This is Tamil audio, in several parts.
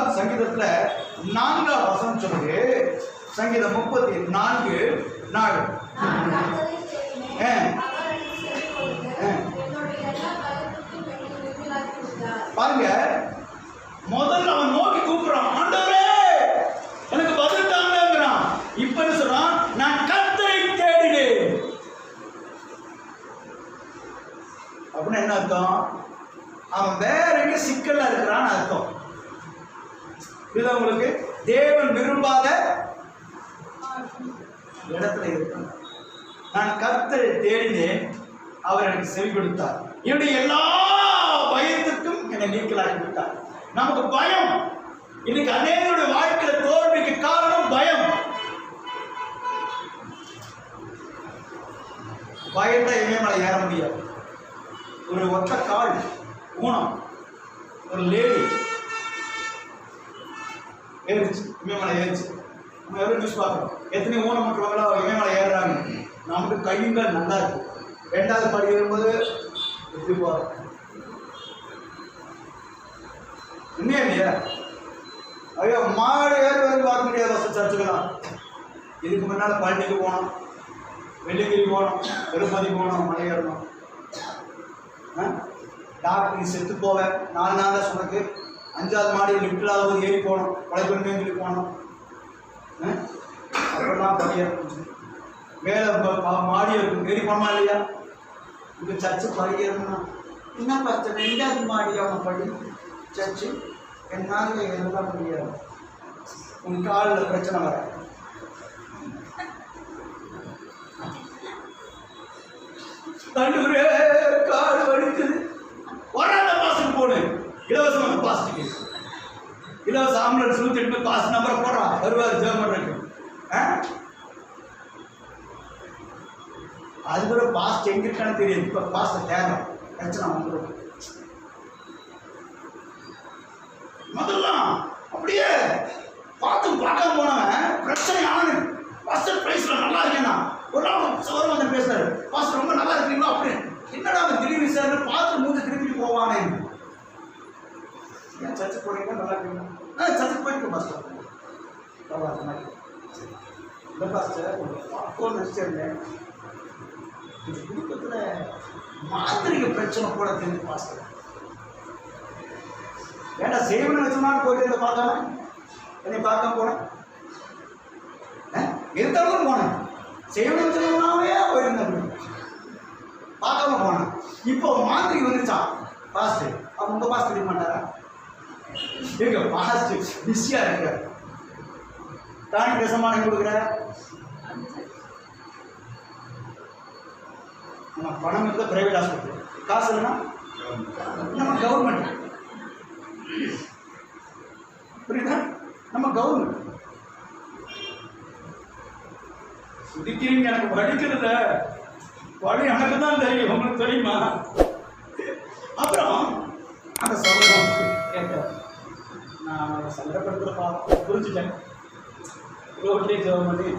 முப்பத்தொன்னாவது சங்கீதத்துல நான்காம் வசனம் சொல்லுது. சங்கீதம் முப்பத்தி நான்கு நாலு. பாருங்க. முதல்ல அவன் நோக்கி கூப்பிடுறான் ஆண்டவரே எனக்கு பதில் தாங்கங்கிறான். இப்ப என்ன சொல்றான்? நான் கர்த்தரை தேடினேன். அப்படின்னு என்ன அர்த்தம்? அவன் வேற எங்க சிக்கல்ல இருக்கிறான்னு அர்த்தம். இதுதான் உங்களுக்கு? தேவன் விரும்பாத இடத்துல இருக்கான் நான் கர்த்தரை தேடினேன் அவர் எனக்கு செவி கொடுத்தார் என்னுடைய எல்லா பயத்துக்கும் என்னை நீக்கலாகி விட்டார் நமக்கு பயம். இன்னைக்கு அநேகருடைய வாழ்க்கையில தோல்விக்கு காரணம் பயம். பயந்தா இமயமலை ஏற முடியாது. ஒரு ஒத்த கால் ஊனம் ஒரு லேடி ஏறிச்சு. இமயமலை ஏறிச்சு. நம்ம எவ்வளோ நியூஸ் பார்க்குறோம் எத்தனை ஊனமுற்றவங்களோ இமயமலை ஏறுறாங்க. நமக்கு கையுங்கள் நல்லா இருக்கு. ரெண்டாவது படி ஏறும்போது எப்படி போகிறோம் உண்மையா இல்லையா ஐயோ மாடு ஏறி வந்து பார்க்க முடியாது வசதி சர்ச்சுக்கலாம் இதுக்கு முன்னால் பழனிக்கு போனோம். வெள்ளிக்கிரி போனோம். திருப்பதி போனோம். மலை ஏறணும் ஆ? டாக்டர் நீ செத்து போவேன் நாலு நாள் தான் சொன்னக்கு அஞ்சாவது மாடி லிஃப்ட் இல்லாத போது ஏறி போனோம் கொலைப்பெருமைக்கு போனோம் போகணும். அப்புறம் படி மேலே மாடி இருக்கும். ஏறி போனோமா இல்லையா? இப்போ சர்ச்சு படிக்கிறோம்னா என்ன பார்த்து ரெண்டாவது மாடி அவன் படி. சர்ச்சு? என்னால் ஏற முடியாது. உன் காலில் பிரச்சனை வர. தண்டுரே கால் வலிக்குது வராத பாசுக்கு போடு இலவசமாக பாஸ்ட்டுக்கு இலவச ஆம்புலன்ஸ் நூற்றி போய் பாஸ் நம்பரை போடுறான் வருவார் ஜெர்மனுக்கு அது கூட பாஸ்ட் எங்க இருக்கான்னு தெரியாது. இப்போ பாஸ்ட் தேவை. பிரச்சனை வந்துடும் முதல்ல அப்படியே பார்த்து பார்க்க போனவன் பிரச்சனை ஆனது. பாஸ்டர் பிரைஸ்ல நல்லா இருக்கேன்னா ஒரு நாள் சோதனை வந்து பேசுறாரு. பாஸ்டர் ரொம்ப நல்லா இருக்கீங்களா? அப்படின்னு என்னடா அவன் திடீர்னு சார் பார்த்து மூஞ்சி திருப்பி போவானே. ஏன் சர்ச்சு போனீங்கன்னா நல்லா இருக்கீங்களா? ஆ சர்ச்சுக்கு போயிட்டு பாஸ்டர் பரவாயில்ல அந்த மாதிரி இல்லை பாஸ்டர் அப்போ நினச்சிருந்தேன் இந்த குடும்பத்தில் மாந்திரிக பிரச்சனை கூட தெரிஞ்சு பாஸ்டர் ஏன்னா சேவனை வச்சுனாலும் போயிட்டு பார்க்காம? என்னை பார்க்க போனேன் இருந்தாலும் போனேன் சேவனை வச்சுனாவே போயிருந்தேன் பார்க்காம போனேன் இப்போ மாந்திரிக்கு வந்துருச்சான் பாஸ்டர் அப்போ உங்கள் தெரிய மாட்டாரா இருக்க பாஸ்ட் பிஸியாக இருக்க தான் தசமானம் கொடுக்குற நம்ம பணம் இருந்தால் பிரைவேட் ஹாஸ்பிட்டல் காசு இல்லைன்னா? நம்ம கவர்மெண்ட் புரியுதா? நம்ம கவர்மெண்ட் சுதிக்கிறீங்க எனக்கு படிக்கிறத வழி எனக்கு தான் தெரியும். உங்களுக்கு தெரியுமா? அப்புறம் அந்த சகோதரம் கேட்டேன். நான் சங்கடப்படுத்துகிற பார்த்து புரிஞ்சுட்டேன். ரோட்லேயே ஜெபம் பண்ணி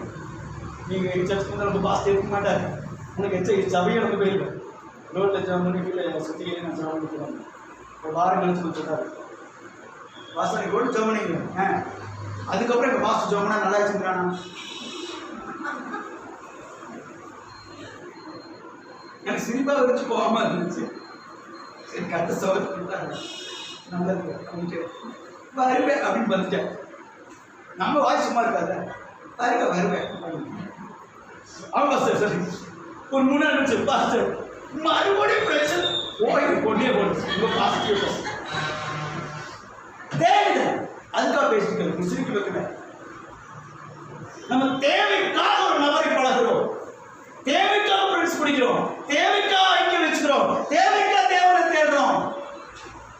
நீங்கள் சர்ச்சுக்கு வந்து ரொம்ப பாஸ்ட் இருக்க மாட்டார். உனக்கு எச்ச சபையை எனக்கு போயிருக்கு. ரோட்டில் ஜெபம் பண்ணி கீழே சுற்றிக்கிட்டு நான் ஜெபம் பண்ணிக்கிறேன் ஒரு வாரம் கழிச்சு கொடுத்துட்டாரு வாசனை கூட ஜெபம் பண்ணிக்கிறேன் ஆ. அதுக்கப்புறம் எங்கள் பாஸ்ட் ஜெபம் பண்ணா நல்லா வச்சுக்கிறானா எனக்கு சிரிப்பாக வச்சு போகாமல் இருந்துச்சு. சரி கட்டு சோதனை கொடுத்தாங்க நல்லது அப்படின்ட்டு வருவேன் அப்படின்னு வந்துட்டேன். நம்ம வாய் சும்மா இருக்காத வருவேன் வருவேன். அவங்க சார் சரி ஒரு மூணு நிமிஷம் பாஸ்டர் மறுபடியும் பிரச்சனை ஓய்வு கொண்டே போடுச்சு உங்க பாசிட்டிவ் தேவை அதுக்காக பேசிட்டு முஸ்லிக்கு வைக்கல. நம்ம தேவைக்காக ஒரு நபரை பழகிறோம். தேவைக்காக ஃப்ரெண்ட்ஸ் பிடிக்கிறோம். தேவைக்காக ஐக்கியம் வச்சுக்கிறோம் தேவைக்காக தேவனை தேடுறோம்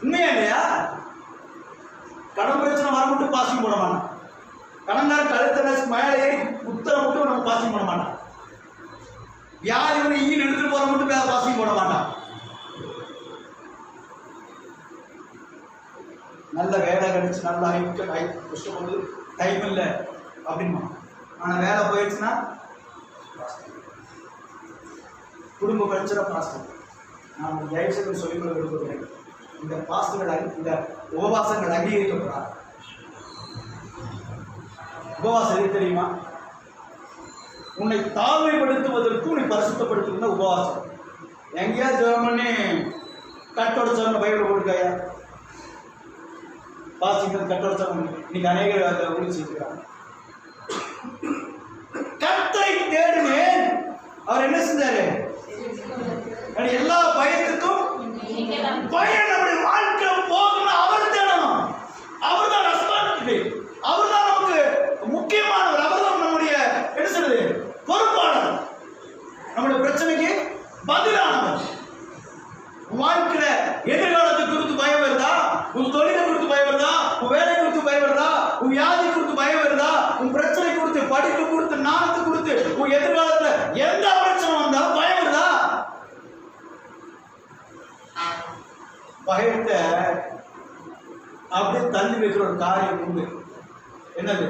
உண்மையா இல்லையா? கடன் பிரச்சனை வர மட்டும் பாசிங் போட மாட்டான். கடன்காரன் கழுத்த மேலே ஏறி உத்தர மட்டும் நம்ம பாசிங் பண்ண மாட்டான். யார் வந்து ஈன் எடுத்துட்டு போற மட்டும் வேற பாசிங் போட மாட்டான். நல்ல வேலை கிடைச்சு நல்ல ஐக்க ஐ கஷ்டப்படுது டைம் இல்லை அப்படிமா. ஆனால் வேலை போயிடுச்சுன்னா குடும்ப பிரச்சனை பாஸ்டர் நான் தயவு சொல்லிக்கொள்ள விரும்புகிறேன் இந்த பாஸ்டுகள் இந்த உபவாசங்கள் அங்கீகரிக்கப்படாது. உபவாசம் எது தெரியுமா? உன்னை தாழ்மைப்படுத்துவதற்கு உன்னை பரிசுத்தப்படுத்துவதுனா உபவாசம். எங்கேயாவது ஜெபம் பண்ணி கட்டோட சொன்ன பைபிள் கொடுக்காயா பாசிக்கிறது கட்டோட சொன்ன இன்னைக்கு அநேக உழிச்சிருக்கிறாங்க பிரச்சனைக்கு பதிலானவர். உன் வாழ்க்கையில எதிர்காலத்தை குறித்து பயம் வருதா? உன் தொழிலை குறித்து பயம் வருதா? உன் வேலை குறித்து பயம் வருதா? உன் வியாதி குறித்து பயம் வருதா? உன் பிரச்சனை குறித்து படிப்பு குறித்து நாணத்து குறித்து உன் எதிர்காலத்துல எந்த பிரச்சனை வந்தாலும் பயம் வருதா? பயத்தை அப்படியே தள்ளி வைக்கிற ஒரு காரியம் உண்டு. என்னது?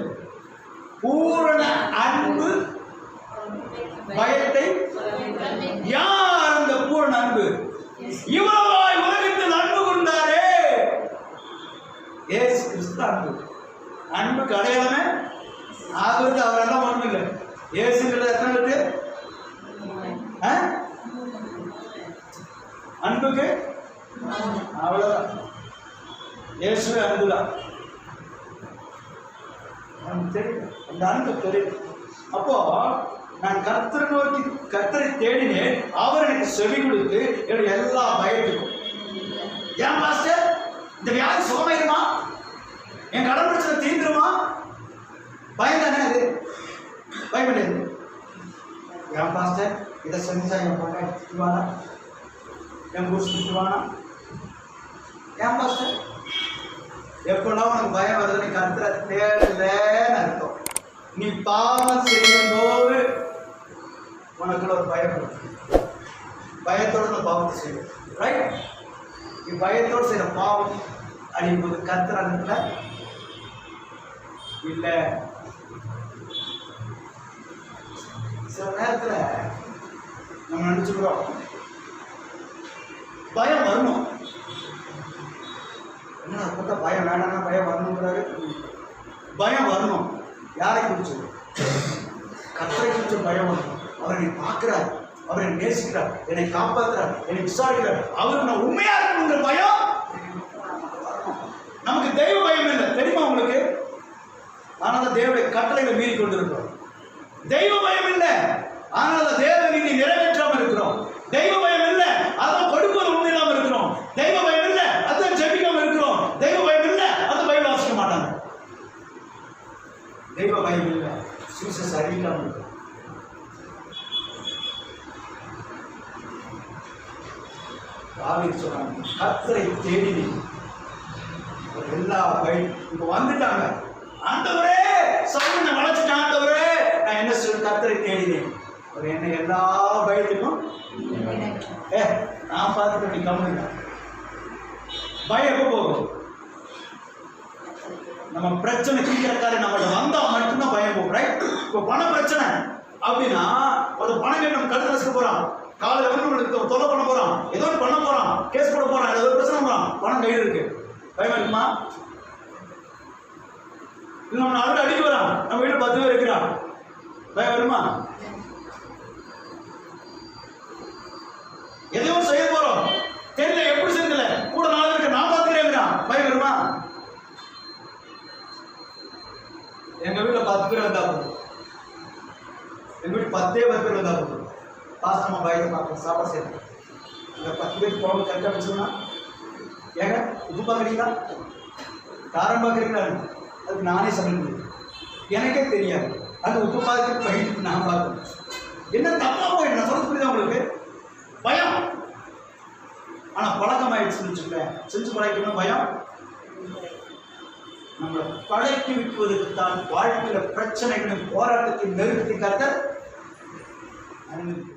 பூரண அன்பு பயத்தை யார் அந்த பூரண அன்பு? இவ்வளவாய் உலகத்தில் அன்பு கொண்டாரே ஏசு கிறிஸ்து அன்பு. அன்புக்கு அடையாளமே ஆகிறது அவரெல்லாம் ஒன்றும் இல்லை. ஏசுங்கிறது எத்தனை இருக்கு அன்புக்கு அவ்வளோதான் இயேசுவே அன்புதான். நமக்கு தெரியும். அந்த அன்பு தெரியும். அப்போ நான் கர்த்தரை நோக்கி கர்த்தரை தேடினேன். அவர் எனக்கு செவி கொடுத்து என்னுடைய எல்லா பயத்துக்கும் ஏன் பாஸ்டர் இந்த வியாதி சுகமாயிருமா என் கடன் பிரச்சனை தீர்ந்துருமா பயம் தானே அது? பயம் ஏன் பாஸ்டர் இதை செஞ்சா என் பொண்ணை திட்டுவானா? என் புருஷன் திட்டுவானா? ஏன் பாஸ்டர் எப்பெல்லாம் உனக்கு பயம் வருதுன்னு கருத்துல தேடலன்னு அர்த்தம். நீ பாவம் செய்யும் போது உனக்குள்ள ஒரு பயம் பயத்தோட நான் பாவத்தை செய்யும் ரைட் நீ பயத்தோடு செய்யற பாவம் அடிக்கும்போது கத்துறாங்கல்ல இல்லை. சில நேரத்தில் நம்ம நினச்சிக்கிறோம் பயம் வரணும் என்ன பயம் வேணாம்னா பயம் வரணுங்கிறாரு பயம் வரணும் யாரை குறிச்சு கத்தரை குறிச்ச பயம் அவரை பார்க்கிறார். அவர் என்னை நேசிக்கிறார். என்னை காப்பாற்றுறார் என்னை விசாரிக்கிறார். அவர் நான் உண்மையா இருக்கணுங்கிற பயம். நமக்கு தெய்வ பயம் இல்லை. தெரியுமா உங்களுக்கு? ஆனால் தேவனுடைய கட்டளைகளை மீறி கொண்டிருக்கிறோம். தெய்வ பயம் இல்லை. ஆனால் தேவ நீதி நிறைவேற்றாமல் இருக்கிறோம். தெய்வ பயம் இல்லை அதான் கொடுப்பது ஒண்ணு இல்லாம இருக்கிறோம் தெய்வ பயம் இல்லை அதான் ஜெபிக்காம இருக்கிறோம் தெய்வ பயம் இல்லை அது பைபிள் வாசிக்க மாட்டாங்க தெய்வ பயம் இல்லை சுவிசேஷ அறிவிக்காம தாவீது சொன்னாங்க கத்தரை தேடி எல்லா பை இப்ப வந்துட்டாங்க. ஆண்டவரே சவுனை வளைச்சிட்டான் ஆண்டவரே. நான் என்ன சொல்ல கத்தரை தேடினேன் அவர் என்ன எல்லா பயத்துக்கும் ஏ நான் பார்த்துட்டு நீ கம்முங்க பயம் எப்போ போகும்? நம்ம பிரச்சனை தீக்கிறக்காரு நம்மள்ட்ட வந்தா மட்டும்தான் பயம் போகும் ரைட் இப்போ பண பிரச்சனை. அப்படின்னா ஒரு பணம் கேட்டு நம்ம கழுத்து போறான். காலையில் வந்து தொலை பண்ண போறான். ஏதோ ஒன்று பண்ண போறான். கேஸ் போட போறான். ஏதோ ஒரு பிரச்சனை போறான். பணம் கையில் இருக்கு. பயம் இருக்குமா? இல்லை நம்ம நாலு அடிக்க வரான். நம்ம வீட்டில் பத்து பேர் இருக்கிறான். பயம் வருமா? எதையோ செய்ய போறோம். தெரியல எப்படி செஞ்சல கூட நாலு பேருக்கு நான் பார்த்துக்கிறேங்கிறான் பயம் வருமா? எங்க வீட்டில் பத்து பேர் வந்தா போதும். எங்கள் பத்தே பத்து பேர் வந்தா போதும் நம்ம பயத்தை பார்க்கணும் சாப்பாடு சேர்த்து இந்த பத்து பேர் குழம்பு கரெக்டாக வச்சோம்னா ஏங்க இது பார்க்குறீங்களா காரம் பார்க்குறீங்களா அதுக்கு நானே சமைக்க எனக்கே தெரியாது அது உப்பு பார்த்து பயிட்டு நான் பார்க்கணும் என்ன தப்பா போயிட்டு நான் சொல்ல புரியுதா உங்களுக்கு பயம் ஆனால் பழக்கம் ஆயிடுச்சுன்னு வச்சுக்கேன் செஞ்சு பழக்கணும் பயம் நம்மளை பழக்கி விட்டுவதற்கு தான் வாழ்க்கையில் பிரச்சனைகளும் போராட்டத்தை நெருக்கத்தை கருத்த and